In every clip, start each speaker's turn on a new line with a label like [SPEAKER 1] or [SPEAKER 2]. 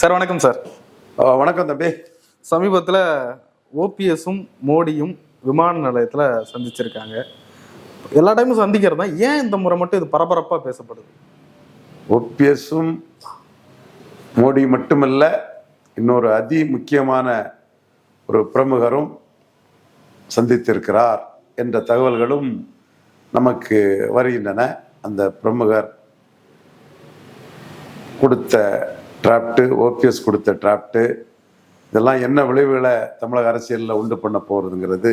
[SPEAKER 1] Sir வணக்கம் sir.
[SPEAKER 2] வணக்கம் தம்பி.
[SPEAKER 1] சமீபத்தில் ஓபிஎஸும் மோடியும் விமான நிலையத்தில் சந்திச்சிருக்காங்க. எல்லா டைமும் சந்திக்கிறது? தான் ஏன் இந்த முறை மட்டும் இது பரபரப்பாக பேசப்படுது?
[SPEAKER 2] ஓபிஎஸும் மோடி மட்டுமல்ல இன்னொரு அதி முக்கியமான ஒரு பிரமுகரும் சந்தித்திருக்கிறார் என்ற தகவல்களும் நமக்கு வருகின்றன. அந்த பிரமுகர் கொடுத்த டிராப்டு ஓபிஎஸ் கொடுத்த டிராப்டு இதெல்லாம் என்ன விளைவுகளை தமிழக அரசியலில் உண்டு பண்ண போகிறதுங்கிறது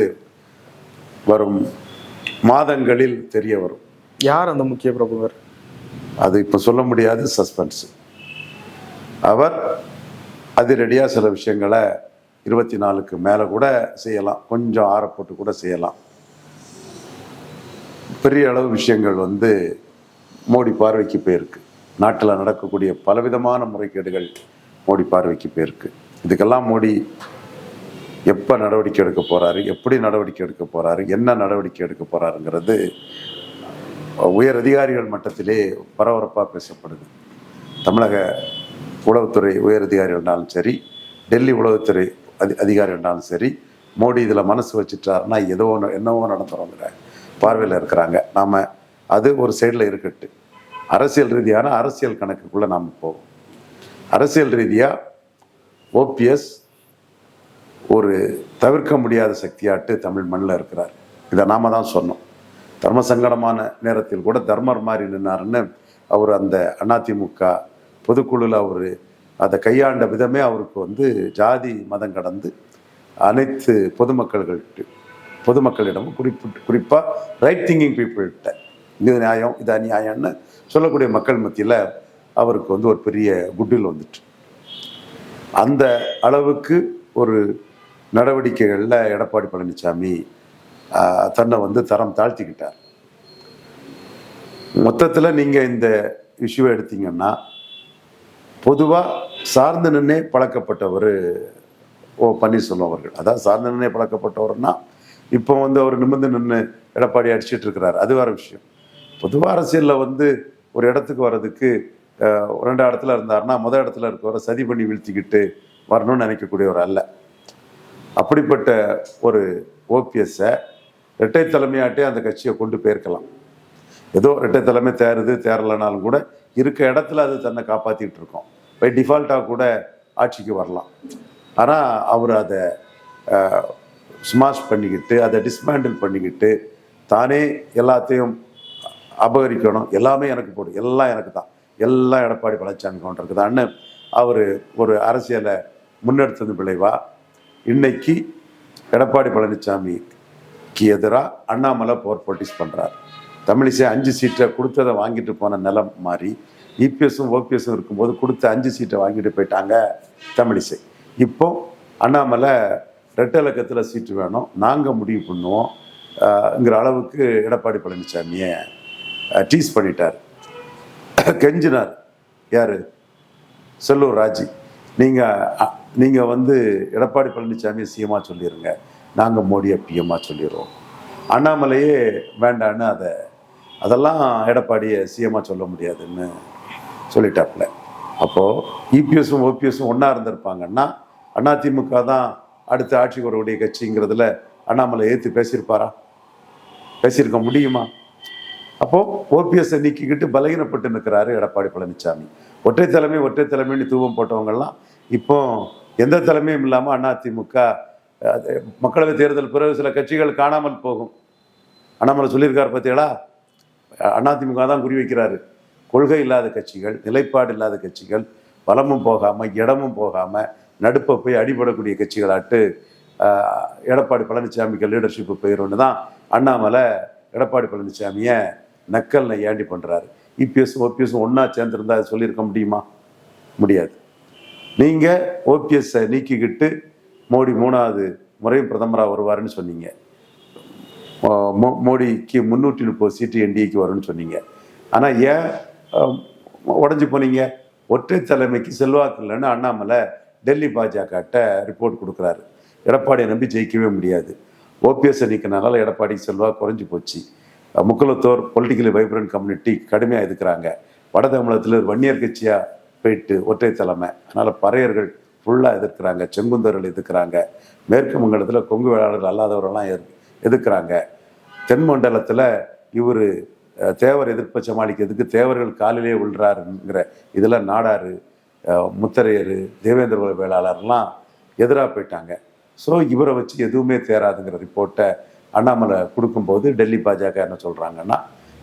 [SPEAKER 2] வரும் மாதங்களில் தெரிய வரும்.
[SPEAKER 1] யார் அந்த முக்கிய பிரபுவர்?
[SPEAKER 2] அது இப்போ சொல்ல முடியாது சஸ்பென்ஸ் அவர் அதிரடியாக சில விஷயங்களை இருபத்தி நாலுக்கு மேலே கூட செய்யலாம் கொஞ்சம் ஆறப்போட்டு கூட செய்யலாம். பெரிய அளவு விஷயங்கள் வந்து மோடி பார்வைக்கு போயிருக்கு. நாட்டில் நடக்கக்கூடிய பலவிதமான முறைகேடுகள் மோடி பார்வைக்கு போயிருக்கு. இதுக்கெல்லாம் மோடி எப்போ நடவடிக்கை எடுக்க போகிறாரு எப்படி நடவடிக்கை எடுக்க போகிறாரு என்ன நடவடிக்கை எடுக்க போகிறாருங்கிறது உயர் அதிகாரிகள் மட்டத்திலே பரபரப்பாக பேசப்படுது. தமிழக உளவுத்துறை உயர் அதிகாரிகள்னாலும் சரி டெல்லி உளவுத்துறை அதி அதிகாரிகள்னாலும் சரி மோடி இதில் மனசு வச்சுட்டாருன்னா எதோ ஒன்று என்னவோ நடந்துறோங்கிற பார்வையில் இருக்கிறாங்க. நாம் அது ஒரு சைடில் இருக்கட்டு அரசியல் ரீதியான அரசியல் கணக்குக்குள்ளே நாம் போவோம். அரசியல் ரீதியாக ஓபிஎஸ் ஒரு தவிர்க்க முடியாத சக்தியாட்டு தமிழ் மண்ணில் இருக்கிறார். இதை நாம தான் சொன்னோம். தர்ம சங்கடமான நேரத்தில் கூட தர்மர் மாதிரி நின்னாருன்னு அவர் அந்த அதிமுக பொதுக்குழுவில் அவர் அதை கையாண்ட விதமே அவருக்கு வந்து ஜாதி மதம் கடந்து அனைத்து பொதுமக்கள்கிட்ட பொதுமக்களிடமும் குறிப்பிட்டு குறிப்பாக ரைட் திங்கிங் பீப்புள்கிட்ட இது நியாயம் இது அநியாயம்னு சொல்லக்கூடிய மக்கள் மத்தியில் அவருக்கு வந்து ஒரு பெரிய குட்வில் வந்துட்டு. அந்த அளவுக்கு ஒரு நடவடிக்கைகளில் எடப்பாடி பழனிசாமி தன்னை வந்து தரம் தாழ்த்திக்கிட்டார். மொத்தத்தில் நீங்கள் இந்த இஷ்யூவை எடுத்தீங்கன்னா பொதுவாக சார்ந்து நின்னே பழக்கப்பட்டவர் ஓ பன்னீர்செல்வம் அவர்கள். அதான் சார்ந்து நின்னே பழக்கப்பட்டவர்னா இப்போ வந்து அவர் நிமிர்ந்து நின்று எடப்பாடி அடிச்சிட்டு இருக்கிறார். அது வேற விஷயம். பொதுவாக அரசியலில் வந்து ஒரு இடத்துக்கு வர்றதுக்கு ரெண்டு இடத்துல இருந்தார்னா முதல் இடத்துல இருக்கவரை சதி பண்ணி வீழ்த்திக்கிட்டு வரணும்னு நினைக்கக்கூடியவர் அல்ல. அப்படிப்பட்ட ஒரு ஓபிஎஸ்ஸை இரட்டை தலைமையாட்டே அந்த கட்சியை கொண்டு போயிருக்கலாம். ஏதோ இரட்டை தலைமை தேருது தேரலைனாலும் கூட இருக்க இடத்துல அது தன்னை காப்பாற்றிக்கிட்டு இருக்கோம். பை டிஃபால்ட்டாக கூட ஆட்சிக்கு வரலாம். ஆனால் அவர் அதை ஸ்மாஷ் பண்ணிக்கிட்டு அதை டிஸ்மேண்டில் பண்ணிக்கிட்டு தானே எல்லாத்தையும் அபகரிக்கணும். எல்லாமே எனக்கு போடும் எல்லாம் எனக்கு தான். எல்லாம் எடப்பாடி பழனிசாமி கவுண்டருக்கு தான்னு அவர் ஒரு அரசியலை முன்னெடுத்தது விளைவா? இன்னைக்கு எடப்பாடி பழனிசாமிக்கு எதிராக அண்ணாமலை போர் போட்டிஸ் பண்ணுறார் தமிழிசை அஞ்சு சீட்டை கொடுத்ததை வாங்கிட்டு போன நிலம் மாறி இபிஎஸும் ஓபிஎஸும் இருக்கும்போது கொடுத்த அஞ்சு சீட்டை வாங்கிட்டு போயிட்டாங்க தமிழிசை. இப்போ அண்ணாமலை ரெட்டை இலக்கத்தில் சீட்டு வேணும். நாங்கள் முடிவு பண்ணுவோம்ங்கிற அளவுக்கு எடப்பாடி பழனிசாமியை டீஸ் பண்ணிட்டார். கெஞ்சினார். யார்? செல்லூர் ராஜி. நீங்கள் நீங்கள் வந்து எடப்பாடி பழனிசாமியை சிஎம்மாக சொல்லிடுங்க நாங்கள் மோடியை பிஎம்மாக சொல்லிடுறோம். அண்ணாமலையே வேண்டான்னு அதை அதெல்லாம் எடப்பாடியை சிஎம்மாக சொல்ல முடியாதுன்னு சொல்லிட்டாப்புல. அப்போது இபிஎஸும் ஓபிஎஸும் ஒன்றா இருந்திருப்பாங்கன்னா அதிமுக தான் அடுத்த ஆட்சிக்கு வரக்கூடிய கட்சிங்கிறதுல அண்ணாமலை ஏற்று பேசியிருப்பாரா? பேசியிருக்க முடியுமா? அப்போ ஓபிஎஸ்ஸை நீக்கிக்கிட்டு பலகீனப்பட்டு நிற்கிறாரு எடப்பாடி பழனிசாமி ஒற்றை தலைமை ஒற்றை தலைமைன்னு தூவம் போட்டவங்கெல்லாம் இப்போ எந்த தலைமையும் இல்லாமல் அதிமுக அது மக்களவை தேர்தல் பிறகு சில கட்சிகள் காணாமல் போகும். அண்ணாமலை சொல்லியிருக்காரு பார்த்தீங்களா அதிமுக தான் குறி வைக்கிறாரு. கொள்கை இல்லாத கட்சிகள் நிலைப்பாடு இல்லாத கட்சிகள் பலமும் போகாமல் இடமும் போகாமல் நடுப்பை போய் அடிபடக்கூடிய கட்சிகளாட்டு எடப்பாடி பழனிசாமிக்கு லீடர்ஷிப்பு போயிடும்னு தான் அண்ணாமலை எடப்பாடி பழனிசாமியை நக்கல் ஏண்டி பண்ணுறாரு இபிஎஸ் ஓபிஎஸ் ஒன்றா சேர்ந்துருந்தா அது சொல்லியிருக்க முடியுமா? முடியாது. நீங்கள் ஓபிஎஸ்ஸை நீக்கிக்கிட்டு மோடி மூணாவது முறையும் பிரதமராக வருவாருன்னு சொன்னீங்க. மோ- மோடிக்கு முந்நூற்றி முப்பது சீட்டு என்டிஏக்கு வரும்னு சொன்னீங்க. ஆனால் ஏன் உடஞ்சி போனீங்க? ஒற்றை தலைமைக்கு செல்வாக்கு இல்லைன்னு அண்ணாமலை டெல்லி பாஜகட்ட ரிப்போர்ட் கொடுக்குறாரு. எடப்பாடியை நம்பி ஜெயிக்கவே முடியாது. ஓபிஎஸ்ஸை நீக்கினால எடப்பாடிக்கு செல்வாக்கு குறைஞ்சி போச்சு. முக்குளத்தோர் பொலிட்டிக்கலி வைப்ரண்ட் கம்யூனிட்டி கடுமையாக எதுக்குறாங்க வட தமிழகத்தில் வன்னியர் கட்சியாக போயிட்டு ஒற்றை தலைமை. அதனால் பறையர்கள் ஃபுல்லாக எதிர்க்கிறாங்க. செங்குந்தர்கள் எதிர்க்கிறாங்க. மேற்கு மங்கலத்தில் கொங்கு வேளாளர்கள் அல்லாதவரெல்லாம் எது எதிர்க்கிறாங்க. தென் மண்டலத்தில் இவர் தேவர் எதிர்ப்பை சமாளிக்கிறதுக்கு தேவர்கள் காலிலே விழுறாருங்கிற இதில் நாடாரு முத்தரையர் தேவேந்திர வேளாளர்லாம் எதிராக போயிட்டாங்க. ஸோ இவரை வச்சு எதுவுமே தேராதுங்கிற ரிப்போர்ட்டை அண்ணாமலை கொடுக்கும்போது டெல்லி பாஜக என்ன சொல்கிறாங்கன்னா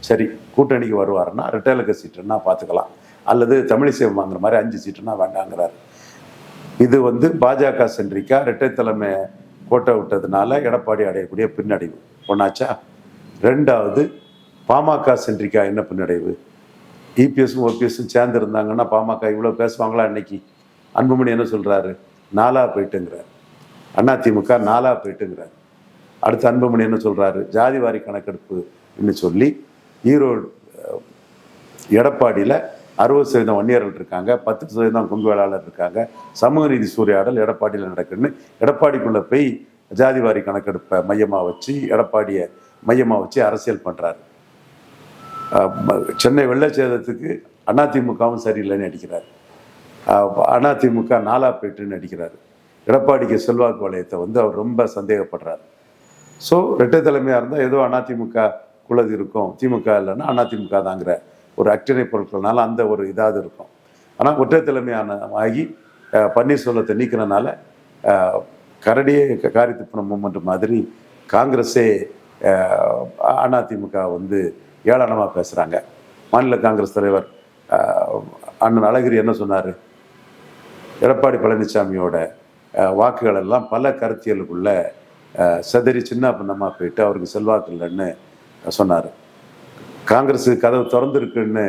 [SPEAKER 2] சரி கூட்டணிக்கு வருவாருன்னா ரிட்டைலுக்கு சீட்டுன்னா பார்த்துக்கலாம் அல்லது தமிழிசை வாங்குற மாதிரி அஞ்சு சீட்டுன்னா வேண்டாங்கிறாரு. இது வந்து பாஜக சென்றிக்கா இரட்டை தலைமை கோட்டை விட்டதுனால எடப்பாடி அடையக்கூடிய பின்னடைவு. ஒன்றாச்சா ரெண்டாவது பாமக சென்றிக்கா என்ன பின்னடைவு? இபிஎஸும் ஓபிஎஸும் சேர்ந்து இருந்தாங்கன்னா பாமக இவ்வளோ பேசுவாங்களா இன்னைக்கு? அன்புமணி என்ன சொல்கிறாரு நாலா போயிட்டுங்கிறார். அதிமுக நாலா போயிட்டுங்கிறார். அடுத்து அன்புமணி என்ன சொல்றாரு? ஜாதிவாரி கணக்கெடுப்புன்னு சொல்லி ஈரோடு எடப்பாடியில் அறுபது சதவீதம் வன்னியர்கள் இருக்காங்க பத்து சதவீதம் கொங்கு வேளாளர் இருக்காங்க சமூக நீதி சூறையாடல் எடப்பாடியில் நடக்குன்னு எடப்பாடிக்குள்ளே போய் ஜாதிவாரி கணக்கெடுப்பை மையமாக வச்சு எடப்பாடியை மையமாக வச்சு அரசியல் பண்ணுறாரு சென்னை வெள்ளச்சேதத்துக்கு அதிமுகவும் சரியில்லைன்னு அடிக்கிறார் அதிமுக நாலா போயிட்டுன்னு அடிக்கிறார் எடப்பாடிக்கு செல்வாக்கு வளையத்தை வந்து அவர் ரொம்ப சந்தேகப்படுறாரு. ஸோ ரெட்டை தலைமையாக இருந்தால் ஏதோ அதிமுக குள்ளது இருக்கும். திமுக இல்லைன்னா அதிமுக தாங்கிற ஒரு அக்டனை பொருட்கள்னால அந்த ஒரு இதாவது இருக்கும். ஆனால் ஒற்றை தலைமையான ஆகி பன்னீர்செல்வத்தை நீக்கிறனால கரடியே காரி மூமெண்ட் மாதிரி காங்கிரஸே அதிமுக வந்து ஏளனமாக பேசுகிறாங்க மாநில காங்கிரஸ் தலைவர் அண்ணன் அழகிரி என்ன சொன்னார்? எடப்பாடி பழனிசாமியோட வாக்குகள் எல்லாம் பல கருத்தியலுக்குள்ள சதரி சின்ன பின்னமாக போயிட்டு அவருக்கு செல்வாக்கு இல்லைன்னு சொன்னார். காங்கிரஸ் கதவு திறந்துருக்குன்னு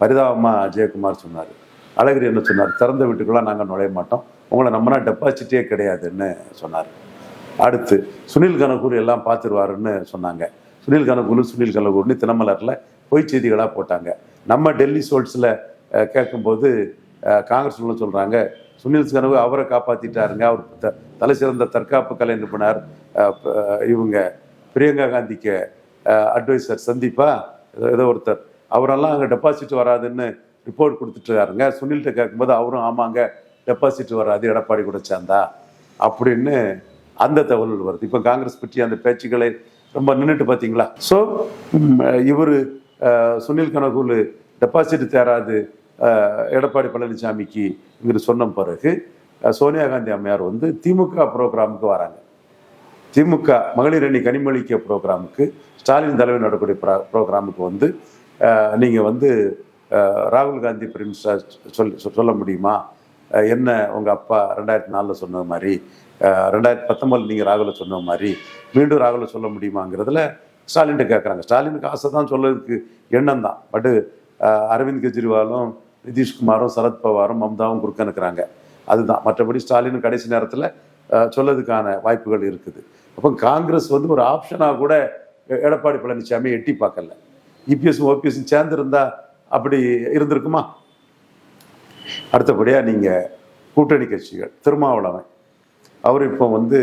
[SPEAKER 2] பரிதாபமாக ஜெயக்குமார் சொன்னார். அழகிரி என்ன சொன்னார்? திறந்த வீட்டுக்குள்ளே நாங்கள் நுழைய மாட்டோம். உங்களை நம்மனா டெபாசிட்டே கிடையாதுன்னு சொன்னார். அடுத்து சுனில் கனகூர் எல்லாம் பார்த்துருவாருன்னு சொன்னாங்க. சுனில் கனகூர் சுனில் கனகூர்னு தினமலரில் பொய் செய்திகளாக போட்டாங்க. நம்ம டெல்லி சோல்ஸில் கேட்கும்போது காங்கிரஸ் உள்ள சொல்கிறாங்க சுனில் கனவு அவரை காப்பாற்றிட்டாருங்க அவர் த தலை சிறந்த தற்காப்பு கலை நிபுணர் இவங்க பிரியங்கா காந்திக்கு அட்வைசர் சந்தீப்பா? ஏதோ- ஒருத்தர். அவரெல்லாம் அங்கே டெபாசிட் வராதுன்னு ரிப்போர்ட் கொடுத்துட்ருக்காருங்க சுனில்கிட்ட கேட்கும்போது அவரும் ஆமாங்க டெபாசிட் வராது எடப்பாடி கூட சேர்ந்தா. அப்படின்னு அந்த தகவல் வருது. இப்போ காங்கிரஸ் பற்றி அந்த பேச்சுக்களை ரொம்ப நின்றுட்டு பார்த்தீங்களா ஸோ இவர் சுனில் கனகூல் டெபாசிட் தேராது எடப்பாடி பழனிசாமிக்கு இவர் சொன்ன பிறகு சோனியா காந்தி அம்மையார் வந்து திமுக ப்ரோக்ராமுக்கு வராங்க. திமுக மகளிர் அணி கனிமொழிக்க ப்ரோக்ராமுக்கு ஸ்டாலின் தலைவர் நடக்கூடிய ப்ரா- ப்ரோக்ராமுக்கு வந்து நீங்கள் வந்து ராகுல் காந்தி பிரின்ஸ் சொல் சொல்ல முடியுமா? என்ன உங்கள் அப்பா ரெண்டாயிரத்தி நாலில் சொன்ன மாதிரி ரெண்டாயிரத்தி பத்தொம்பதில் நீங்கள் ராகுல சொன்ன மாதிரி மீண்டும் ராகுல சொல்ல முடியுமாங்கிறதுல ஸ்டாலின்ட்டு கேட்குறாங்க ஸ்டாலினுக்கு ஆசை தான் சொல்லதுக்கு எண்ணம் தான் பட்டு அரவிந்த் கெஜ்ரிவாலும் நிதிஷ்குமாரும் சரத்பவாரும் மம்தாவும் குறுக்கனுக்கிறாங்க அதுதான். மற்றபடி ஸ்டாலின் கடைசி நேரத்தில் சொல்லதுக்கான வாய்ப்புகள் இருக்குது. அப்போ காங்கிரஸ் வந்து ஒரு ஆப்ஷனாக கூட எடப்பாடி பழனிசாமி எட்டி பார்க்கல. இபிஎஸும் ஓபிஎஸும் சேர்ந்துருந்தா அப்படி இருந்திருக்குமா? அடுத்தபடியாக நீங்கள் கூட்டணி கட்சிகள் திருமாவளவன். அவர் இப்போ வந்து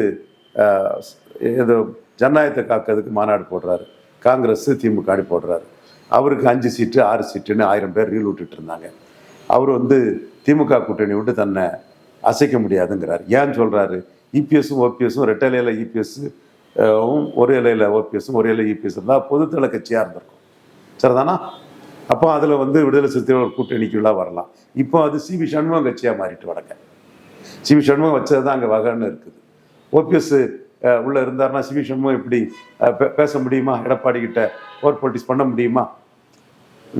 [SPEAKER 2] ஏதோ ஜனநாயகத்தை காக்கிறதுக்கு மாநாடு போடுறாரு. காங்கிரஸ் திமுக அடி போடுறாரு. அவருக்கு அஞ்சு சீட்டு ஆறு சீட்டுன்னு ஆயிரம் பேர் ரீல் விட்டுட்டு இருந்தாங்க. அவர் வந்து திமுக கூட்டணி விட்டு தன்னை அசைக்க முடியாதுங்கிறார். ஏன் சொல்கிறாரு இபிஎஸும் ஓபிஎஸும் ரெட்டை இலையில் இபிஎஸ் ஒரு இலையில் ஓபிஎஸும் ஒரு இலையில் இபிஎஸ் இருந்தால் பொதுத்தள கட்சியாக இருந்திருக்கும். சரிதானா? அப்போ அதில் வந்து விடுதலை சிறுத்தைகள் கூட்டணிக்குள்ளாக வரலாம். இப்போ அது சிவி சண்முகம் கட்சியாக மாறிட்டு வடக்க. சிவி சண்முகம் வச்சது தான் அங்கே வகைன்னு இருக்குது. ஓபிஎஸ் உள்ளே இருந்தாருன்னா சிவி சண்முகம் இப்படி பே- பேச முடியுமா? எடப்பாடி கிட்ட ஓர் பொலிட்டிக்ஸ் பண்ண முடியுமா?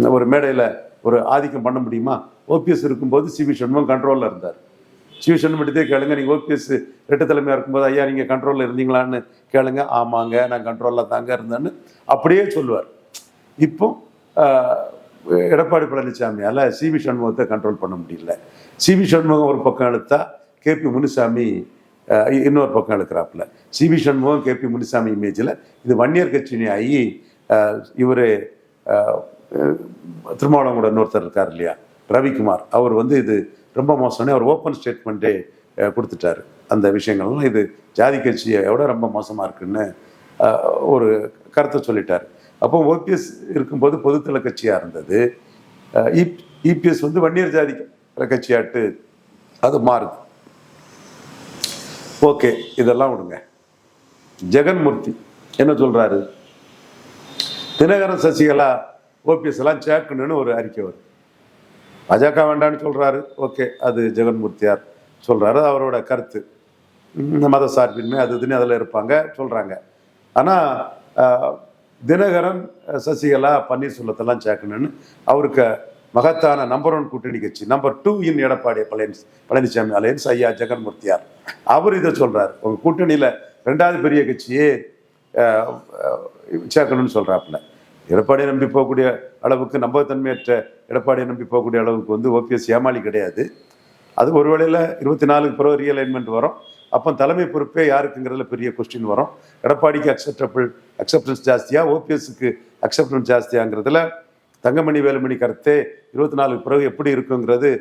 [SPEAKER 2] ஒரு மேடையில் ஒரு ஆதிக்கம் பண்ண முடியுமா? ஓபிஎஸ் இருக்கும்போது சிவி சண்முகம் கண்ட்ரோலில் இருந்தார். சிவி சண்முகத்தே கேளுங்க. நீங்கள் ஓபிஎஸ் ரெட்டு தலைமையாக இருக்கும்போது ஐயா நீங்கள் கண்ட்ரோலில் இருந்தீங்களான்னு கேளுங்க. ஆமாங்க நான் கண்ட்ரோலில் தாங்க இருந்தேன்னு அப்படியே சொல்லுவார். இப்போ எடப்பாடி பழனிசாமியால் சிவி சண்முகத்தை கண்ட்ரோல் பண்ண முடியல. சிவி சண்முகம் ஒரு பக்கம் இழுத்தா கேபி முனுசாமி இன்னொரு பக்கம் இழுக்கிறாப்புல C V Shanmugam K P Munusamy இமேஜில் இது வன்னியர் கட்சினி ஆகி இவர் திருமாவளவங்கூட இன்னொருத்தர் இருக்கார் இல்லையா? ரவிக்குமார். அவர் வந்து இது ரொம்ப மோசம்னே அவர் ஓப்பன் ஸ்டேட்மெண்ட்டே கொடுத்துட்டாரு. அந்த விஷயங்கள்லாம் இது ஜாதி கட்சியை விட ரொம்ப மோசமாக இருக்குன்னு ஒரு கருத்தை சொல்லிட்டார். அப்போ ஓபிஎஸ் இருக்கும்போது பொதுத்தள கட்சியாக இருந்தது. இபிஎஸ் வந்து வன்னியர் ஜாதி கட்சியாட்டு அது மாறுது. ஓகே இதெல்லாம் விடுங்க. ஜெகன்மூர்த்தி என்ன சொல்கிறாரு தினகரன் சசிகலா ஓபிஎஸ் எல்லாம் சேர்க்கணும்னு ஒரு அறிக்கை வரும் பாஜக வேண்டான்னு சொல்கிறாரு ஓகே அது ஜெகன்மூர்த்தியார் சொல்கிறாரு அவரோட கருத்து. மத சார்பின்மை அது இதுன்னு அதில் இருப்பாங்க சொல்கிறாங்க ஆனால் தினகரன் சசிகலா பன்னீர்செல்வத்தெல்லாம் சேர்க்கணும்னு அவருக்கு மகத்தான நம்பர் ஒன் கூட்டணி கட்சி number two in Edappadi Palani Palaniswami alliance ஐயா ஜெகன்மூர்த்தியார். அவர் இதை சொல்கிறார் உங்கள் கூட்டணியில் ரெண்டாவது பெரிய கட்சியே சேர்க்கணும்னு சொல்கிறாப்புல எடப்பாடியை நம்பி போகக்கூடிய அளவுக்கு நம்பகத்தன்மையற்ற எடப்பாடியை நம்பி போகக்கூடிய அளவுக்கு வந்து ஓபிஎஸ் ஏமாளி கிடையாது. அது ஒரு வேளையில் இருபத்தி நாலுக்கு பிறகு ரீஅலைன்மெண்ட் வரும். அப்போ தலைமை பொறுப்பே யாருக்குங்கிறதுல பெரிய கொஸ்டின் வரும். எடப்பாடிக்கு அக்செப்டபிள் அக்செப்டன்ஸ் ஜாஸ்தியாக ஓபிஎஸ்க்கு அக்செப்டன்ஸ் ஜாஸ்தியாங்கிறதுல தங்கமணி வேலுமணி கருத்தே இருபத்தி நாலுக்கு பிறகு எப்படி இருக்குங்கிறது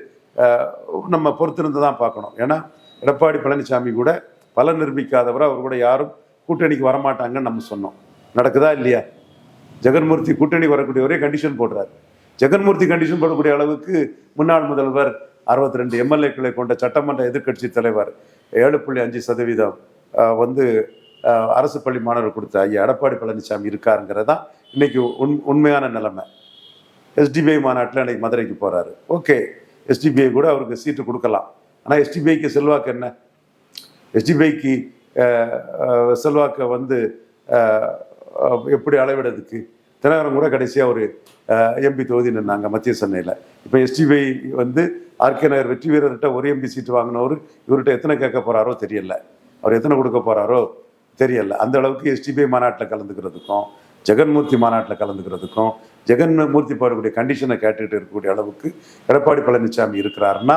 [SPEAKER 2] நம்ம பொறுத்திருந்து தான் பார்க்கணும். ஏன்னா எடப்பாடி பழனிசாமி கூட பலன் நிரூபிக்காதவரை அவர் கூட யாரும் கூட்டணிக்கு வரமாட்டாங்கன்னு நம்ம சொன்னோம். நடக்குதா இல்லையா? ஜெகன்மூர்த்தி கூட்டணி வரக்கூடிய ஒரே கண்டிஷன் போடுறாரு. ஜெகன்மூர்த்தி கண்டிஷன் போடக்கூடிய அளவுக்கு முன்னாள் முதல்வர் அறுபத்தி ரெண்டு எம்எல்ஏக்களை கொண்ட சட்டமன்ற எதிர்க்கட்சி தலைவர் ஏழு புள்ளி அஞ்சு சதவீதம் வந்து அரசு பள்ளி மாணவர் கொடுத்த ஐயா எடப்பாடி பழனிசாமி இருக்காருங்கிறது தான் இன்னைக்கு உண் உண்மையான நிலைமை. எஸ்டிபிஐ மாநாட்டில் இன்னைக்கு மதுரைக்கு போகிறாரு ஓகே எஸ்டிபிஐ கூட அவருக்கு சீட்டு கொடுக்கலாம். ஆனால் எஸ்டிபிஐக்கு செல்வாக்கு என்ன? எஸ்டிபிஐக்கு செல்வாக்கை வந்து எப்படி அளவிடுறதுக்கு? தினகரன் கூட கடைசியாக ஒரு எம்பி தொகுதி நின்னாங்க மத்திய சென்னையில். இப்போ எஸ்டிபிஐ வந்து ஆர்கே நகர் வெற்றி வீரர்கிட்ட ஒரு எம்பி சீட்டு வாங்கினவர் இவர்கிட்ட எத்தனை கேட்க போகிறாரோ தெரியல. அவர் எத்தனை கொடுக்க போகிறாரோ தெரியல. அந்த அளவுக்கு எஸ்டிபிஐ மாநாட்டில் கலந்துக்கிறதுக்கும் ஜெகன்மூர்த்தி மாநாட்டில் கலந்துக்கிறதுக்கும் ஜெகன்மூர்த்தி போடக்கூடிய கண்டிஷனை கேட்டுக்கிட்டு இருக்கக்கூடிய அளவுக்கு எடப்பாடி பழனிசாமி இருக்கிறாருன்னா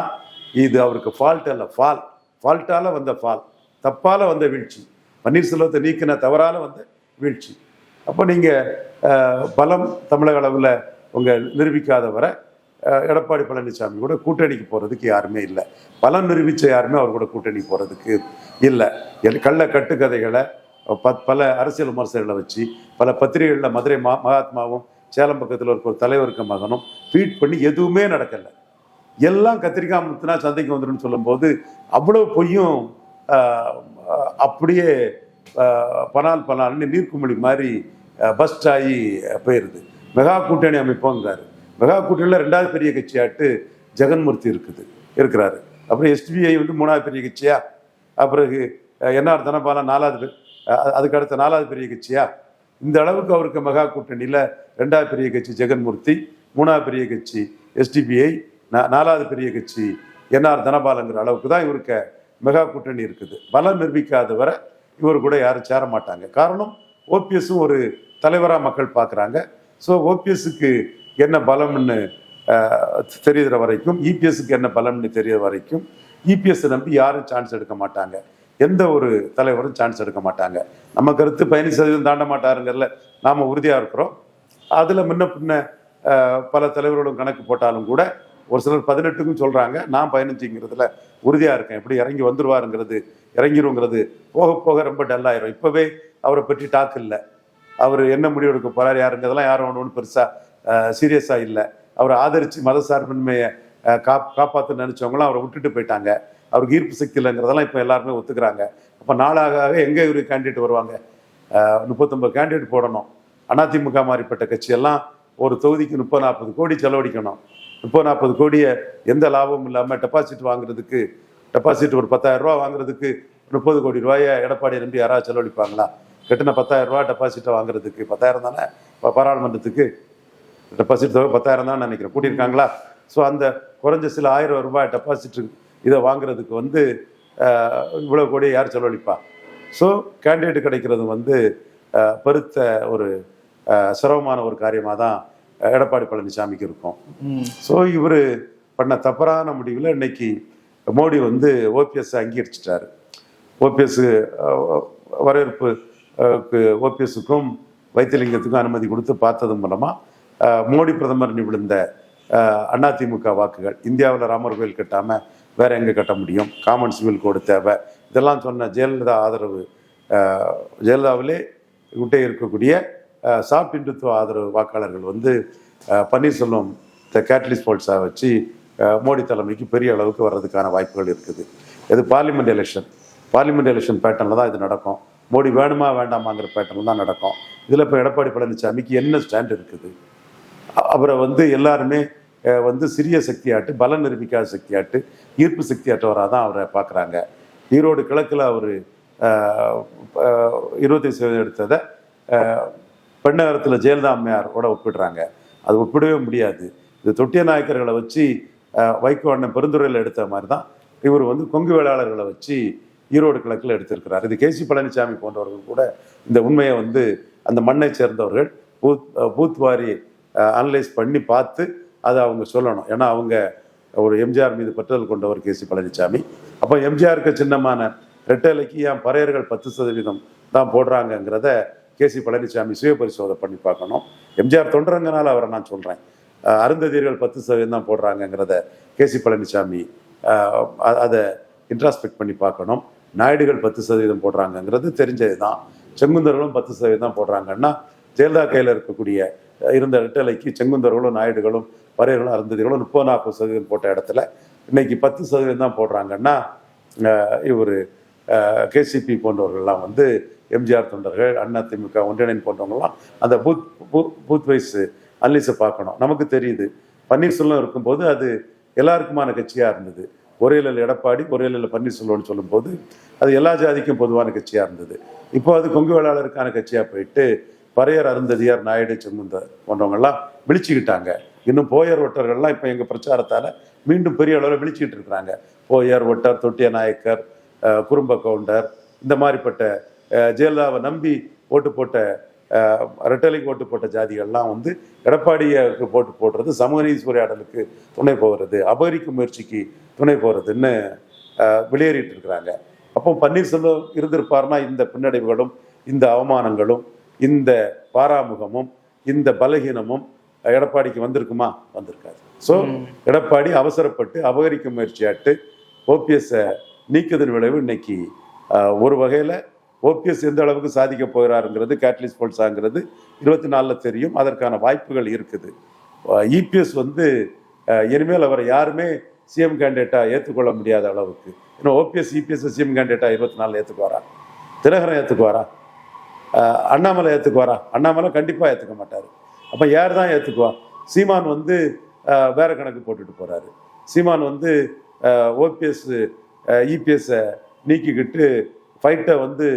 [SPEAKER 2] இது அவருக்கு ஃபால்ட் அல்ல ஃபால் ஃபால்ட்டால் வந்த ஃபால் தப்பால் வந்த வீழ்ச்சி. பன்னீர்செல்வத்தை நீக்கின தவறால் வந்த வீழ்ச்சி. அப்போ நீங்கள் பலம் தமிழக அளவில் உங்கள் நிரூபிக்காத வரை எடப்பாடி பழனிசாமி கூட கூட்டணிக்கு போகிறதுக்கு யாருமே இல்லை. பலம் நிரூபித்த யாருமே அவர் கூட கூட்டணி போகிறதுக்கு இல்லை. எல் கள்ள கட்டுக்கதைகளை பத் பல அரசியல் விமர்சகர்களை வச்சு பல பத்திரிகைகளில் மதுரை மா மகாத்மாவும் சேலம் பக்கத்தில் இருக்க ஒரு தலைவருக்கு மகனும் ட்வீட் பண்ணி எதுவுமே நடக்கலை. எல்லாம் கத்திரிக்காய் முத்துனா சந்தைக்கு வந்துடும் சொல்லும்போது அவ்வளோ பொய்யும் அப்படியே பனால் பனால்னு நீர்க்குமிழி மாதிரி பஸ்ட் ஆகி போயிருது. மெகா கூட்டணி அமைப்போங்கிறாரு. மெகா கூட்டணியில் ரெண்டாவது பெரிய கட்சியாட்டு ஜெகன்மூர்த்தி இருக்குது இருக்கிறாரு. அப்புறம் எஸ்டிபிஐ வந்து மூணாவது பெரிய கட்சியா? அப்புறம் என்ஆர் தனபாலா நாலாவது அதுக்கு அடுத்த நாலாவது பெரிய கட்சியா? இந்த அளவுக்கு அவருக்கு மெகா கூட்டணியில் ரெண்டாவது பெரிய கட்சி ஜெகன்மூர்த்தி மூணாவது பெரிய கட்சி எஸ்டிபிஐ நாலாவது பெரிய கட்சி என்ஆர் தனபாலங்கிற அளவுக்கு தான் இவருக்கு மெகா கூட்டணி இருக்குது. பலம் நிரூபிக்காத வரை இவர் கூட யாரும் சேர மாட்டாங்க. காரணம் ஓபிஎஸும் ஒரு தலைவராக மக்கள் பார்க்குறாங்க. ஸோ ஓபிஎஸ்க்கு என்ன பலம்னு தெரிகிற தெரியுற வரைக்கும் இபிஎஸ்க்கு என்ன பலம்னு தெரிகிற வரைக்கும் இபிஎஸ் நம்பி யாரும் சான்ஸ் எடுக்க மாட்டாங்க. எந்த ஒரு தலைவரும் சான்ஸ் எடுக்க மாட்டாங்க. நம்ம கருத்து பதினஞ்சு சதவீதம் தாண்ட மாட்டாருங்கிறதுல நாம் உறுதியாக இருக்கிறோம். அதில் முன்ன பின்ன பல தலைவர்களும் கணக்கு போட்டாலும் கூட ஒரு சிலர் பதினெட்டுக்கும் சொல்கிறாங்க நான் பதினஞ்சுங்கிறதுல உறுதியாக இருக்கேன். எப்படி இறங்கி வந்துடுவாருங்கிறது இறங்கிடுங்கிறது போக போக ரொம்ப டல்லாயிரும் இப்போவே அவரை பற்றி டாக் இல்லை. அவர் என்ன முடிவு எடுக்க போகிறார் யாருங்கிறதெல்லாம் யாரும் ஒன்று ஒன்று பெருசாக சீரியஸாக இல்லை. அவரை ஆதரித்து மத சார்பின்மையை காப் காப்பாற்ற நினச்சவங்களாம் அவரை விட்டுட்டு போயிட்டாங்க. அவருக்கு ஈர்ப்பு சக்தி இல்லைங்கிறதெல்லாம் இப்போ எல்லாருமே ஒத்துக்கிறாங்க. அப்போ நாளாக ஆக எங்கே இவர் கேண்டிடேட் வருவாங்க? முப்பத்தொம்பது கேண்டிடேட் போடணும். அதிமுக மாதிரிப்பட்ட கட்சியெல்லாம் ஒரு தொகுதிக்கு முப்பது நாற்பது கோடி செலவழிக்கணும். முப்பது நாற்பது கோடியை எந்த லாபமும் இல்லாமல் டெபாசிட் வாங்குறதுக்கு டெபாசிட் ஒரு பத்தாயிரம் ரூபா வாங்குறதுக்கு முப்பது கோடி ரூபாயை எடப்பாடியை நம்பி யாராவது செலவழிப்பாங்களா? கட்டின பத்தாயிரம் ரூபா டெபாசிட்டை வாங்குறதுக்கு பத்தாயிரம் தானே? இப்போ பாராளுமன்றத்துக்கு டெபாசிட் தொகை பத்தாயிரம் தான் நினைக்கிறேன். கூட்டியிருக்காங்களா? ஸோ அந்த குறைஞ்ச சில ஆயிரம் ரூபாய் டெபாசிட் இதை வாங்குறதுக்கு வந்து இவ்வளோ கோடியை யார் செலவழிப்பா? ஸோ கேண்டிடேட் கிடைக்கிறது வந்து அஹ், பெருத்த ஒரு சிரமமான ஒரு காரியமாக தான் எடப்பாடி பழனிசாமிக்கு இருக்கும். ஸோ இவர் பண்ண தவறான முடிவில் இன்னைக்கு மோடி வந்து ஓபிஎஸ் அங்கீகரிச்சிட்டாரு. ஓபிஎஸ் வரவேற்பு ஓபிஎஸ்க்கும் வைத்தியலிங்கத்துக்கும் அனுமதி கொடுத்து பார்த்தது மூலமாக மோடி பிரதமர் விழுந்த அதிமுக வாக்குகள் இந்தியாவில் ராமர் கோயில் கட்டாமல் வேற எங்கே கட்ட முடியும்? காமன் சிவில் கோடு தேவை. இதெல்லாம் சொன்ன ஜெயலலிதா ஆதரவு ஜெயலலிதாவிலே விட்டே இருக்கக்கூடிய அஹ், சாஃப்ட் இந்துத்துவ ஆதரவு வாக்காளர்கள் வந்து பன்னீர்செல்வம் த கேட்டலிஸ்ட் போல்ஸாக வச்சு மோடி தலைமைக்கு பெரிய அளவுக்கு வர்றதுக்கான வாய்ப்புகள் இருக்குது. இது பார்லிமெண்ட் எலெக்ஷன். பார்லிமெண்ட் எலெக்ஷன் பேட்டர்னில் தான் இது நடக்கும். மோடி வேணுமா வேண்டாமாங்கிற பேட்டர்னில் தான் நடக்கும். இதில் இப்போ எடப்பாடி பழனிசாமிக்கு என்ன ஸ்டாண்ட் இருக்குது? அவரை வந்து எல்லாருமே வந்து சிறிய சக்தியாட்டு பலம் நிரூபிக்காத சக்தியாட்டு ஈர்ப்பு சக்தியாட்டவராக தான் அவரை பார்க்குறாங்க. ஈரோடு கிழக்கில் அவர் இருபத்தி சதவீதம் எடுத்ததை பெண்ணகரத்தில் ஜெயலலிதா அம்மையாரோட ஒப்பிடுறாங்க. அது ஒப்பிடவே முடியாது. இது தொட்டிய நாயக்கர்களை வச்சு வைகோ அண்ணன் பெருந்துறையில் எடுத்த மாதிரி தான் இவர் வந்து கொங்கு வேளாளர்களை வச்சு ஈரோடு கிழக்கில் எடுத்திருக்கிறார். இது கேசி பழனிசாமி போன்றவர்கள் கூட இந்த உண்மையை வந்து அந்த மண்ணை சேர்ந்தவர்கள் பூத் பூத் வாரி அனலைஸ் பண்ணி பார்த்து அதை அவங்க சொல்லணும். ஏன்னா அவங்க ஒரு எம்ஜிஆர் மீது பற்றுதல் கொண்டவர் கேசி பழனிசாமி அப்போ எம்ஜிஆருக்கு சின்னமான ரெட்டலைக்கு ஏன் பறையர்கள் பத்து சதவீதம் தான் போடுறாங்கங்கிறத கேசி பழனிசாமி சுய பரிசோதனை பண்ணி பார்க்கணும். எம்ஜிஆர் தொண்டரங்கனால அவரை நான் சொல்கிறேன் அருந்ததியர்கள் பத்து சதவீதம் தான் போடுறாங்கங்கிறத கேசி பழனிசாமி அதை இன்ட்ராஸ்பெக்ட் பண்ணி பார்க்கணும். நாயுடுகள் பத்து சதவீதம் போடுறாங்கங்கிறது தெரிஞ்சது தான் செங்குந்தர்களும் பத்து சதவீதம் தான் போடுறாங்கன்னா ஜெயலலிதா கையில் இருக்கக்கூடிய இருந்த இட்டலைக்கு செங்குந்தர்களும் நாயுடுகளும் வரையர்களும் அருந்ததிகளும் முப்பது நாற்பது சதவீதம் போட்ட இடத்துல இன்னைக்கு பத்து சதவீதம் தான் போடுறாங்கன்னா இவர் கேசிபி போன்றவர்கள்லாம் வந்து எம்ஜிஆர் தொண்டர்கள் அதிமுக ஒன்றிணைன் போன்றவங்கலாம் அந்த பூத் பூத் வைஸ் அனலிஸை பார்க்கணும். நமக்கு தெரியுது. பன்னீர்செல்வம் இருக்கும்போது அது எல்லாருக்குமான கட்சியாக இருந்தது. ஒரேலில் எடப்பாடி ஒரேலில் பன்னீர்செல்வம்னு சொல்லும்போது அது எல்லா ஜாதிக்கும் பொதுவான கட்சியாக இருந்தது. இப்போ அது கொங்கு வேளாளருக்கான கட்சியாக போயிட்டு பறையர் அருந்ததியார் நாயுடு செம்முந்தர் போன்றவங்கெல்லாம் விழிச்சுக்கிட்டாங்க. இன்னும் போயர் ஒட்டர்கள்லாம் இப்போ எங்கள் பிரச்சாரத்தால் மீண்டும் பெரிய அளவில் விழிச்சிக்கிட்டு இருக்கிறாங்க. போயர் ஒட்டர் தொட்டிய நாயக்கர் குறும்ப கவுண்டர் இந்த மாதிரிப்பட்ட ஜெயலலிதாவை நம்பி ஓட்டு போட்ட ரெட்டலைக்கு ஓட்டு போட்ட ஜாதிகள்லாம் வந்து எடப்பாடியாருக்கு போட்டு போடுறது சமூக நீதி சூறையாடலுக்கு துணை போகிறது அபகரிக்கும் முயற்சிக்கு துணை போகிறதுன்னு வெளியேறிட்டு இருக்கிறாங்க. அப்போ பன்னீர்செல்வம் இருந்திருப்பார்னா இந்த பின்னடைவுகளும் இந்த அவமானங்களும் இந்த பாராமுகமும் இந்த பலகீனமும் எடப்பாடிக்கு வந்திருக்குமா? வந்திருக்காது. ஸோ எடப்பாடி அவசரப்பட்டு அபகரிக்கும் முயற்சியாட்டு ஓபிஎஸ்ஸை நீக்குதல் விளைவு இன்னைக்கு ஒரு வகையில் ஓபிஎஸ் எந்த அளவுக்கு சாதிக்க போகிறாருங்கிறது கேட்லிஸ் போல்ஸாங்கிறது இருபத்தி நாலில் தெரியும். அதற்கான வாய்ப்புகள் இருக்குது. இபிஎஸ் வந்து இனிமேல் அவரை யாருமே சிஎம் கேண்டிடேட்டாக ஏற்றுக்கொள்ள முடியாத அளவுக்கு. இன்னும் ஓபிஎஸ் இபிஎஸ் சிஎம் கேண்டிடேட்டாக இருபத்தி நாலில் ஏற்றுக்குவாரா தினகரன் ஏற்றுக்குவாரா அண்ணாமலை ஏற்றுக்குவாரா அண்ணாமலை கண்டிப்பாக ஏற்றுக்க மாட்டார். அப்போ யார் தான் ஏற்றுக்குவா சீமான் வந்து வேற கணக்கு போட்டுட்டு போகிறாரு சீமான் வந்து ஓபிஎஸ் இபிஎஸ்ஸை நீக்கிக்கிட்டு ஃபைட்டை வந்து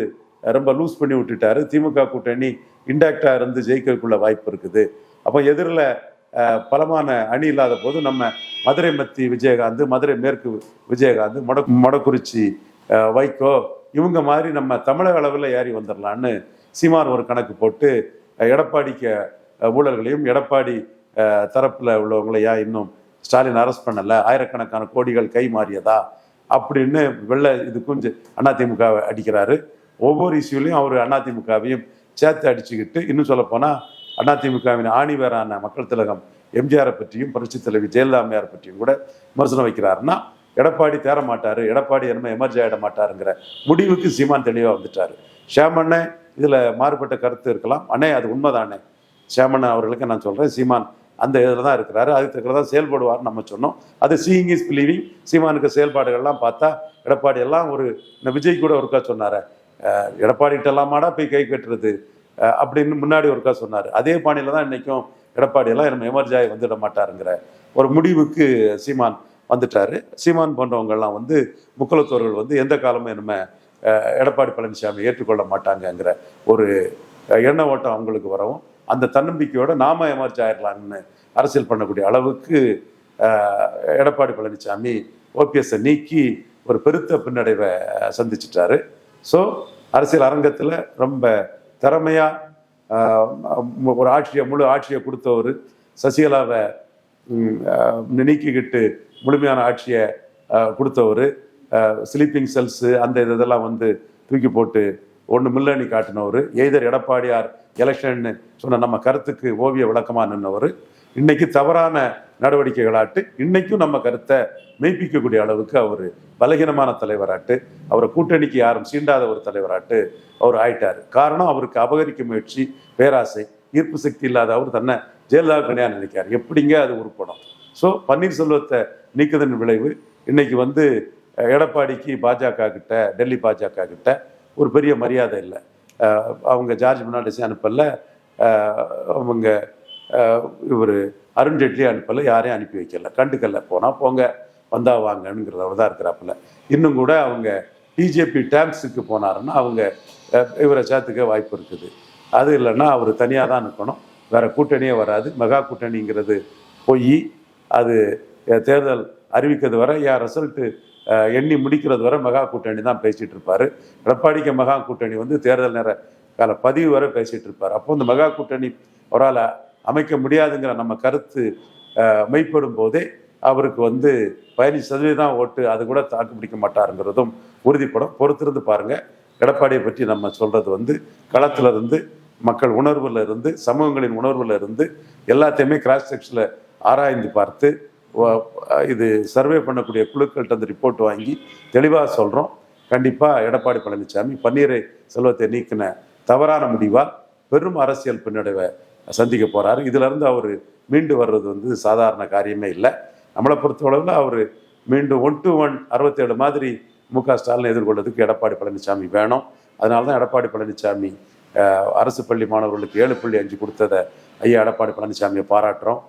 [SPEAKER 2] ரொம்ப லூஸ் பண்ணி விட்டுட்டாரு. திமுக கூட்டணி இண்டாக்டாக இருந்து ஜெயிக்கிறதுக்குள்ள வாய்ப்பு இருக்குது. அப்போ எதிரில் பலமான அணி இல்லாத போது நம்ம மதுரை மத்தி விஜயகாந்த் மதுரை மேற்கு விஜயகாந்த் மொட மொடக்குறிச்சி வைகோ இவங்க மாதிரி நம்ம தமிழக அளவில் ஏறி வந்துடலான்னு சீமான் ஒரு கணக்கு போட்டு எடப்பாடிக்க எடப்பாடிக்கு ஊழல்களையும் எடப்பாடி தரப்பில் உள்ளவங்களையா உள்ளவங்களை ஏன் இன்னும் ஸ்டாலின் அரெஸ்ட் பண்ணலை? ஆயிரக்கணக்கான கோடிகள் கை மாறியதா? அப்படின்னு வெள்ள இது கொஞ்சம் அதிமுகவை அடிக்கிறாரு. ஒவ்வொரு இஷ்யூலையும் அவர் அதிமுகவையும் சேர்த்து அடிச்சுக்கிட்டு இன்னும் சொல்லப்போனால் அதிமுகவின் ஆணிவேரான மக்கள் திலகம் எம்ஜிஆரை பற்றியும் புரட்சி தலைவி ஜெயலலிதா பற்றியும் கூட விமர்சனம் வைக்கிறாருன்னா எடப்பாடி தேர மாட்டார் எடப்பாடி என்ன எமர்ஜி ஆகிட மாட்டாருங்கிற முடிவுக்கு சீமான் தெளிவாக வந்துட்டார். சேமண்ணே இதில் மாறுபட்ட கருத்து இருக்கலாம். அண்ணே அது உண்மைதானே? ஷியாமண்ணன் அவர்களுக்கு நான் சொல்கிறேன் சீமான் அந்த இதில் தான் இருக்கிறாரு. அதுக்கு தான் செயல்படுவார் நம்ம சொன்னோம். அது சீயிங் இஸ் பிலீவிங் சீமானுக்கு செயல்பாடுகள்லாம் பார்த்தா எடப்பாடி எல்லாம் ஒரு இந்த விஜய் கூட ஒருக்கா சொன்னார். எடப்பாடிகிட்ட எல்லாமாடா போய் கை கட்டுறது. அப்படின்னு முன்னாடி ஒருக்கா சொன்னார். அதே பாணியில் தான் இன்றைக்கும் எடப்பாடி எல்லாம் நம்ம எமர்ஜாய் வந்துட மாட்டாருங்கிற ஒரு முடிவுக்கு சீமான் வந்துட்டாரு. சீமான் போன்றவங்கள்லாம் வந்து முக்குலத்தோர்கள் வந்து எந்த காலமும் நம்ம எடப்பாடி பழனிசாமி ஏற்றுக்கொள்ள மாட்டாங்கங்கிற ஒரு எண்ண ஓட்டம் அவங்களுக்கு வரவும் அந்த தன்னம்பிக்கையோட நாம எமர்ஜ் ஆயிடலாம்னு அரசியல் பண்ணக்கூடிய அளவுக்கு எடப்பாடி பழனிசாமி ஓபிஎஸ்ஸை நீக்கி ஒரு பெருத்த பின்னடைவை சந்திச்சிட்டாரு. ஸோ அரசியல் அரங்கத்தில் ரொம்ப திறமையா ஒரு ஆட்சியை முழு ஆட்சியை கொடுத்தவர் சசிகலாவை நீக்கிக்கிட்டு முழுமையான ஆட்சியை கொடுத்தவர் ஸ்லீப்பிங் செல்ஸு அந்த இது இதெல்லாம் வந்து தூக்கி போட்டு ஒன்று மில்லணி காட்டினவர் எய்தர் எடப்பாடியார் எலெக்ஷன்னு சொன்ன நம்ம கருத்துக்கு ஓவிய விளக்கமாக நின்றவர் இன்னைக்கு தவறான நடவடிக்கைகளாட்டு இன்னைக்கும் நம்ம கருத்தை மெய்ப்பிக்கக்கூடிய அளவுக்கு அவர் பலகீனமான தலைவராட்டு அவரை கூட்டணிக்கு யாரும் சீண்டாத ஒரு தலைவராட்டு அவர் ஆயிட்டார். காரணம் அவருக்கு அபகரிக்க முயற்சி பேராசை ஈர்ப்பு சக்தி இல்லாத அவர் தன்னை ஜெயலலிதா கிடையாது நினைக்கிறார். எப்படிங்க அது உருப்படும்? ஸோ பன்னீர்செல்வத்தை நீக்குதன் விளைவு இன்னைக்கு வந்து எடப்பாடிக்கு பாஜக கிட்ட டெல்லி பாஜக கிட்ட ஒரு பெரிய மரியாதை இல்லை. அவங்க ஜார்ஜ் பெர்னாண்டஸையும் அனுப்பல. அவங்க இவர் அருண்ஜேட்லி அனுப்பல. யாரையும் அனுப்பி வைக்கல. கண்டுக்கல. போனால் போங்க. வந்தா வாங்கங்கிறதோட தான் இருக்கிறாப்புல. இன்னும் கூட அவங்க பிஜேபி டேம்ஸுக்கு போனாருன்னா அவங்க இவரை சேர்த்துக்க வாய்ப்பு இருக்குது. அது இல்லைன்னா அவர் தனியாக தான் இருக்கணும் வேற கூட்டணியே வராது. மெகா கூட்டணிங்கிறது பொய் அது தேர்தல் அறிவிக்கிறது வரை ஏன் ரிசல்ட்டு எண்ணி முடிக்கிறது வரை மெகா கூட்டணி தான் பேசிட்டு இருப்பாரு. எடப்பாடிக்கு மெகா கூட்டணி வந்து தேர்தல் நேர கால பதிவு வரை பேசிட்டு இருப்பார். அப்போ இந்த மெகா கூட்டணி அவரால் அமைக்க முடியாதுங்கிற நம்ம கருத்து அஹ், மெய்ப்படும் போதே அவருக்கு வந்து பதினஞ்சு சதவீதம் ஓட்டு அது கூட தாக்கு பிடிக்க மாட்டாருங்கிறதும் உறுதிப்படும். பொறுத்திருந்து பாருங்க. எடப்பாடியை பற்றி நம்ம சொல்றது வந்து களத்துல இருந்து மக்கள் உணர்வுல இருந்து சமூகங்களின் உணர்வுல இருந்து எல்லாத்தையுமே கிராஸ் செக்ஷனில் ஆராய்ந்து பார்த்து இது சர்வே பண்ணக்கூடிய குழுக்கள்கிட்ட அந்த ரிப்போர்ட் வாங்கி தெளிவாக சொல்கிறோம் கண்டிப்பாக எடப்பாடி பழனிசாமி பன்னீரை செல்வத்தை நீக்கின தவறான முடிவால் பெரும் அரசியல் பின்னடைவை சந்திக்க போகிறாரு இதுலேருந்து அவர் மீண்டு வர்றது வந்து சாதாரண காரியமே இல்லை. நம்மளை பொறுத்தளவில் அவர் மீண்டும் ஒன் டு ஒன் அறுபத்தேழு மாதிரி மு க ஸ்டாலின் எதிர்கொள்வதுக்கு எடப்பாடி பழனிசாமி வேணும். அதனால தான் எடப்பாடி பழனிசாமி அரசு பள்ளி மாணவர்களுக்கு ஏழு புள்ளி அஞ்சு கொடுத்ததை ஐயா எடப்பாடி பழனிசாமியை பாராட்டுறோம்.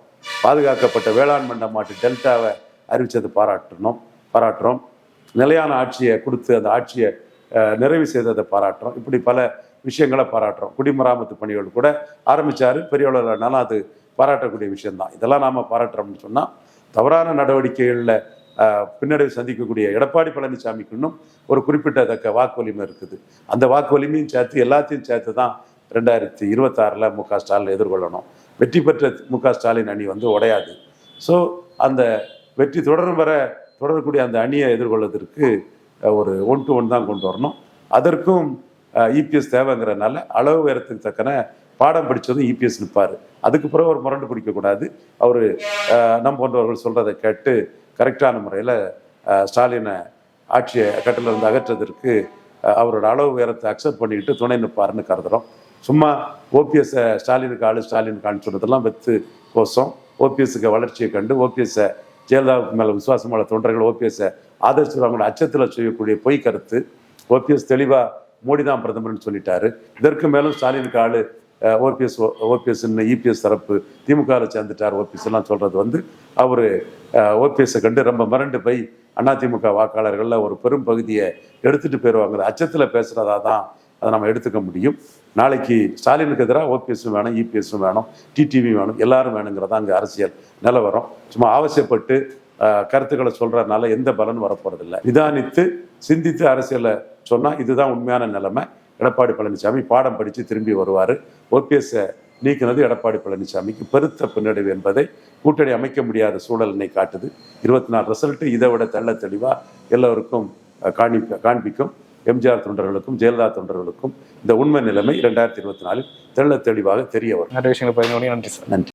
[SPEAKER 2] பாதுகாக்கப்பட்ட வேளாண் மண்டமாட்டு டெல்டாவை அறிவித்தது பாராட்டணும். பாராட்டுறோம். நிலையான ஆட்சியை கொடுத்து அந்த ஆட்சியை நிறைவு செய்ததை பாராட்டுறோம். இப்படி பல விஷயங்களை பாராட்டுறோம். குடிமராமத்து பணிகள் கூட ஆரம்பிச்சாரு. பெரியவர்களாலும் அது பாராட்டக்கூடிய விஷயம்தான். இதெல்லாம் நாம பாராட்டுறோம்னு சொன்னால் தவறான நடவடிக்கைகளில் பின்னடைவு சந்திக்கக்கூடிய எடப்பாடி பழனிசாமிக்கு இன்னும் ஒரு குறிப்பிட்டத்தக்க வாக்கு வலிமை இருக்குது. அந்த வாக்கு வலிமையும் சேர்த்து எல்லாத்தையும் சேர்த்து தான் ரெண்டாயிரத்தி இருபத்தாறில் மு க ஸ்டாலின் எதிர்கொள்ளணும். வெற்றி பெற்ற மு க ஸ்டாலின் அணி வந்து உடையாது. ஸோ அந்த வெற்றி தொடரும் வர தொடரக்கூடிய அந்த அணியை எதிர்கொள்வதற்கு ஒரு ஒன் டு ஒன் தான் கொண்டு வரணும். அதற்கும் இபிஎஸ் தேவைங்கிறனால அளவு உயரத்துக்கு தக்கன பாடம் படித்ததும் இபிஎஸ் நிற்பார். அதுக்கு பிறகு அவர் முரண்டு பிடிக்கக்கூடாது. அவர் நம் போன்றவர்கள் சொல்கிறதை கேட்டு கரெக்டான முறையில் ஸ்டாலினை ஆட்சியை கட்டிலிருந்து அகற்றதற்கு அவரோட அளவு உயரத்தை அக்செப்ட் பண்ணிக்கிட்டு துணை நிற்பாருன்னு கருதுகிறோம் சும்மா ஓபிஎஸ்ஸை ஸ்டாலினுக்கு ஆளு ஸ்டாலினுக்கு ஆளு வெத்து கோசம் ஓபிஎஸ்க்கு வளர்ச்சியை கண்டு ஓபிஎஸ்ஸை ஜெயலலிதாவுக்கு மேலே விசுவாசமான தொண்டர்கள் ஓபிஎஸ்ஸை ஆதரிச்சுவாங்களோட அச்சத்தில் செய்யக்கூடிய பொய் கருத்து. ஓபிஎஸ் தெளிவாக மோடி தான் பிரதமர்னு சொல்லிட்டாரு. இதற்கு மேலும் ஸ்டாலினுக்கு ஆளு ஓபிஎஸ் ஓபிஎஸ்ன்னு இபிஎஸ் தரப்பு திமுகவில் சேர்ந்துட்டார் ஓபிஎஸ் எல்லாம் சொல்கிறது வந்து அவர் ஓபிஎஸ்ஸை கண்டு ரொம்ப மிரண்டு போய் அதிமுக வாக்காளர்களில் ஒரு பெரும் பகுதியை எடுத்துகிட்டு போயிடுவாங்க அச்சத்தில் பேசுகிறதா தான் அதை நம்ம எடுத்துக்க முடியும். நாளைக்கு ஸ்டாலினுக்கு எதிராக ஓபிஎஸும் வேணும் இபிஎஸும் வேணும் டிடிவி வேணும் எல்லாரும் வேணுங்கிறதா அங்கே அரசியல் நிலவரம். சும்மா ஆவசியப்பட்டு கருத்துக்களை சொல்கிறதுனால எந்த பலனும் வரப்போகிறதில்ல நிதானித்து சிந்தித்து அரசியலை சொன்னால் இதுதான் உண்மையான நிலைமை. எடப்பாடி பழனிசாமி பாடம் படித்து திரும்பி வருவார். ஓபிஎஸ்ஸை நீக்கினது எடப்பாடி பழனிசாமிக்கு பெருத்த பின்னடைவு என்பதை கூட்டணி அமைக்க முடியாத சூழல் இன்னை காட்டுது. இருபத்தி நாலு ரிசல்ட்டு இதை விட தெள்ள தெளிவாக எல்லோருக்கும் காண்பிக்க காண்பிக்கும். எம்ஜிஆர் தொண்டர்களுக்கும் ஜெயலலிதா தொண்டர்களுக்கும் இந்த உண்மை நிலைமை இரண்டாயிரத்தி இருபத்தி நாலில் தெள்ள தெளிவாக தெரிய வரும்.
[SPEAKER 1] நன்றி சார்.
[SPEAKER 2] நன்றி.